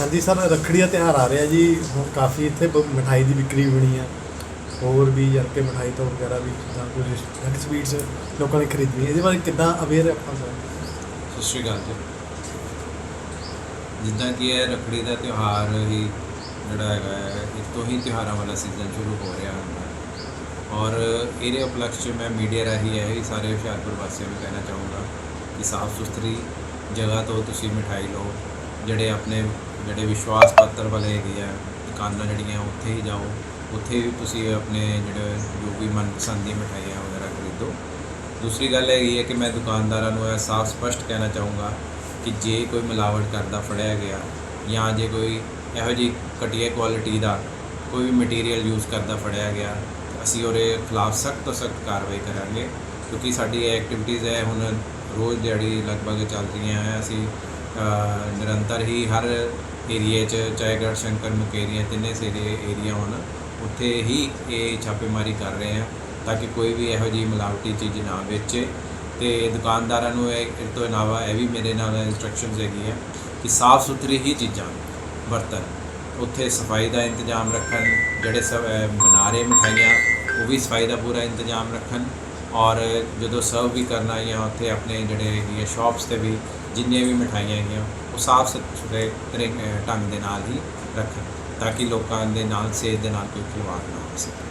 ਹਾਂਜੀ ਸਰ, ਰੱਖੜੀ ਦਾ ਤਿਉਹਾਰ ਆ ਰਿਹਾ ਜੀ। ਹੁਣ ਕਾਫੀ ਇੱਥੇ ਬ- ਮਿਠਾਈ ਦੀ ਵਿਕਰੀ ਹੋਣੀ ਆ। ਹੋਰ ਵੀ ਜਰਕੇ ਮਿਠਾਈ ਤੋਂ ਵਗੈਰਾ ਵੀ ਜਿੱਦਾਂ ਕੁਝ ਜੰਕ ਸਵੀਟਸ ਲੋਕਾਂ ਨੇ ਖਰੀਦਣੀ। ਇਹਦੇ ਬਾਰੇ ਕਿੱਦਾਂ ਅਵੇਅਰ ਆਪਾਂ ਸਰ? ਸਤਿ ਸ਼੍ਰੀ ਅਕਾਲ ਜੀ। ਜਿੱਦਾਂ ਕਿ ਇਹ ਰੱਖੜੀ ਦਾ ਤਿਉਹਾਰ ਹੀ ਜਿਹੜਾ ਹੈਗਾ ਹੈ ਇਸ ਤੋਂ ਹੀ ਤਿਉਹਾਰਾਂ ਵਾਲਾ ਸੀਜ਼ਨ ਸ਼ੁਰੂ ਹੋ ਰਿਹਾ ਹੁੰਦਾ ਹੈ। ਔਰ ਇਹਦੇ ਉਪਲਕਸ਼ 'ਚ ਮੈਂ ਮੀਡੀਆ ਰਾਹੀਂ ਇਹ ਹੀ ਸਾਰੇ ਹੁਸ਼ਿਆਰਪੁਰ ਵਾਸੀਆਂ ਨੂੰ ਕਹਿਣਾ ਚਾਹੂੰਗਾ ਕਿ ਸਾਫ਼ ਸੁਥਰੀ ਜਗ੍ਹਾ ਤੋਂ ਤੁਸੀਂ ਮਿਠਾਈ ਲਓ, ਜਿਹੜੇ ਆਪਣੇ ਜਿਹੜੇ ਵਿਸ਼ਵਾਸ ਪਾਤਰ ਵਾਲੇ ਹੈਗੇ ਆ, ਦੁਕਾਨਾਂ ਜਿਹੜੀਆਂ ਉੱਥੇ ਹੀ ਜਾਓ, ਉੱਥੇ ਵੀ ਤੁਸੀਂ ਆਪਣੇ ਜਿਹੜੇ ਜੋ ਵੀ ਮਨਪਸੰਦ ਦੀ ਮਿਠਾਈਆਂ ਵਗੈਰਾ ਖਰੀਦੋ। ਦੂਸਰੀ ਗੱਲ ਹੈਗੀ ਹੈ ਕਿ ਮੈਂ ਦੁਕਾਨਦਾਰਾਂ ਨੂੰ ਇਹ ਸਾਫ਼ ਸਪਸ਼ਟ ਕਹਿਣਾ ਚਾਹੂੰਗਾ ਕਿ ਜੇ ਕੋਈ ਮਿਲਾਵਟ ਕਰਦਾ ਫੜਿਆ ਗਿਆ ਜਾਂ ਜੇ ਕੋਈ ਇਹੋ ਜਿਹੀ ਘਟੀਆ ਕੁਆਲਿਟੀ ਦਾ ਕੋਈ ਵੀ ਮਟੀਰੀਅਲ ਯੂਜ਼ ਕਰਦਾ ਫੜਿਆ ਗਿਆ, ਅਸੀਂ ਉਹਦੇ ਖਿਲਾਫ ਸਖਤ ਤੋਂ ਸਖਤ ਕਾਰਵਾਈ ਕਰਾਂਗੇ। ਕਿਉਂਕਿ ਸਾਡੀ ਇਹ ਐਕਟੀਵਿਟੀਜ਼ ਹੈ, ਹੁਣ ਰੋਜ਼ ਦਿਹਾੜੀ ਲਗਭਗ ਚੱਲ ਰਹੀਆਂ ਹੈ, ਅਸੀਂ ਨਿਰੰਤਰ ਹੀ ਹਰ ਏਰੀਏ 'ਚ ਚਾਹੇ ਗੜ ਸ਼ੰਕਰ ਮੁਕੇਰੀਆਂ ਤਿੰਨੇ ਸਾਰੇ ਏਰੀਆ ਹੋਣ ਉੱਥੇ ਹੀ ਇਹ ਛਾਪੇਮਾਰੀ ਕਰ ਰਹੇ ਆ ਤਾਂ ਕਿ ਕੋਈ ਵੀ ਇਹੋ ਜਿਹੀ ਮਿਲਾਵਟੀ ਚੀਜ਼ ਨਾ ਵੇਚੇ। ਤੇ ਦੁਕਾਨਦਾਰਾਂ ਨੂੰ ਇਹ ਤੋਂ ਇਲਾਵਾ ਇਹ ਵੀ ਮੇਰੇ ਨਾਲ ਇਨਸਟਰਕਸ਼ਨਸ ਹੈਗੀਆਂ ਕਿ ਸਾਫ਼ ਸੁਥਰੀ ਹੀ ਚੀਜ਼ਾਂ ਵਰਤਣ। ਉੱਥੇ ਸਫ਼ਾਈ ਦਾ ਇੰਤਜ਼ਾਮ ਰੱਖਣ ਜਿਹੜੇ ਸਭ ਅਹ, ਬਣਾ ਰਹੇ ਮਠਾਈਆਂ ਉਹ ਵੀ ਸਫ਼ਾਈ ਦਾ ਪੂਰਾ ਇੰਤਜ਼ਾਮ ਰੱਖਣ। ਔਰ ਜਦੋਂ ਸਰਵ ਵੀ ਕਰਨਾ ਜਾਂ ਉੱਥੇ ਆਪਣੇ ਜਿਹੜੇ ਹੈਗੀਆਂ ਸ਼ਾਪਸ ਤੇ ਵੀ ਜਿੰਨੀਆਂ ਵੀ ਮਠਾਈਆਂ ਹੈਗੀਆਂ, ਉਹ ਸਾਫ਼ ਸੁਥਰੇ ਤਰੀ- ਢੰਗ ਦੇ ਨਾਲ ਹੀ ਰੱਖਣ, ਤਾਂ ਕਿ ਲੋਕਾਂ ਦੇ ਨਾਲ, ਸਿਹਤ ਦੇ ਨਾਲ ਕੋਈ ਖਿਲਵਾੜ ਨਾ ਹੋ ਸਕੇ।